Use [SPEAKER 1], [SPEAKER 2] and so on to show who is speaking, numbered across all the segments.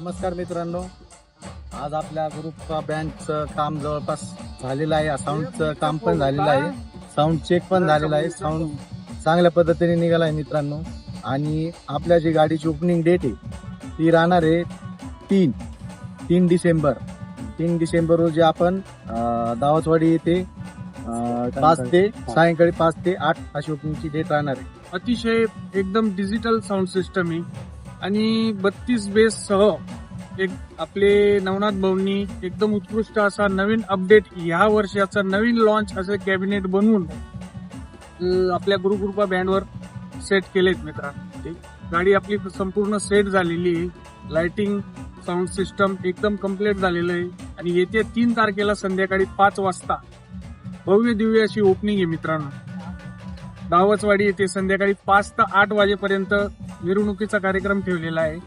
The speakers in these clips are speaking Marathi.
[SPEAKER 1] नमस्कार मित्रांनो. आज आपल्या ग्रुपचा बँडचं काम जवळपास झालेलं आहे. साऊंडचं काम पण झालेलं आहे. साऊंड चेक पण झालेलं आहे. साऊंड चांगल्या पद्धतीने निघाला आहे मित्रांनो. आणि आपल्या जी गाडीची ओपनिंग डेट आहे ती राहणार आहे तीन तीन डिसेंबर. तीन डिसेंबर रोजी आपण दावतवाडी येथे पाच ते सायंकाळी पाच ते आठ अशी ओपनिंगची डेट राहणार आहे.
[SPEAKER 2] अतिशय एकदम डिजिटल साऊंड सिस्टम आहे. आणि बत्तीस बेस सह एक आपले नवनाथ भाऊंनी एकदम उत्कृष्ट असा नवीन अपडेट ह्या वर्षाचा नवीन लॉन्च असं कॅबिनेट बनवून आपल्या गुरुकृपा बँडवर सेट केलेत मित्रांनो. गाडी आपली संपूर्ण सेट झालेली आहे. लाइटिंग साऊंड सिस्टम एकदम कंप्लीट झालेलं आहे. आणि येत्या तीन तारखेला संध्याकाळी पाच वाजता भव्य दिव्य अशी ओपनिंग आहे मित्रांनो. दावचवाडी येथे संध्याकाळी पाच ते आठ वाजेपर्यंत मिरवणुकीचा कार्यक्रम ठेवलेला आहे.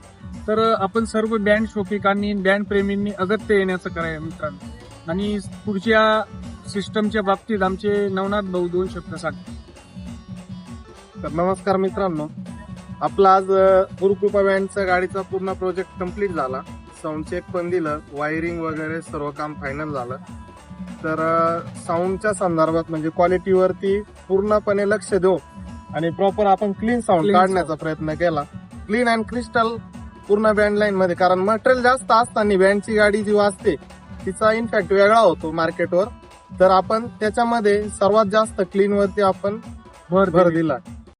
[SPEAKER 2] तर आपण सर्व बँड शोकिकांनी बँड प्रेमींनी अगत्य येण्याचं कराय मित्रांनो. आणि पुढच्या सिस्टमच्या बाबतीत आमचे नवनाथ भाऊ दोन शब्द सांग.
[SPEAKER 3] तर नमस्कार मित्रांनो. आपला आज गुरुकृपा बँडचा गाडीचा पूर्ण प्रोजेक्ट कंप्लीट झाला. साऊंड चेक पण दिलं. वायरिंग वगैरे सर्व काम फायनल झालं. तर साऊंडच्या संदर्भात म्हणजे क्वालिटीवरती पूर्णपणे लक्ष देऊ आणि प्रॉपर आपण क्लीन साऊंड
[SPEAKER 2] Clean
[SPEAKER 3] काढण्याचा प्रयत्न केला. क्लीन अँड क्रिस्टल पूर्ण बँड लाईन मध्ये कारण मटेरियल जास्त असताना बँडची गाडी जी वाजते तिचा इनफॅक्ट वेगळा होतो मार्केटवर तर आपण त्याच्यामध्ये सर्वात जास्त क्लीन वरती आपण
[SPEAKER 2] भर
[SPEAKER 3] भर
[SPEAKER 2] दिली.
[SPEAKER 3] दिला.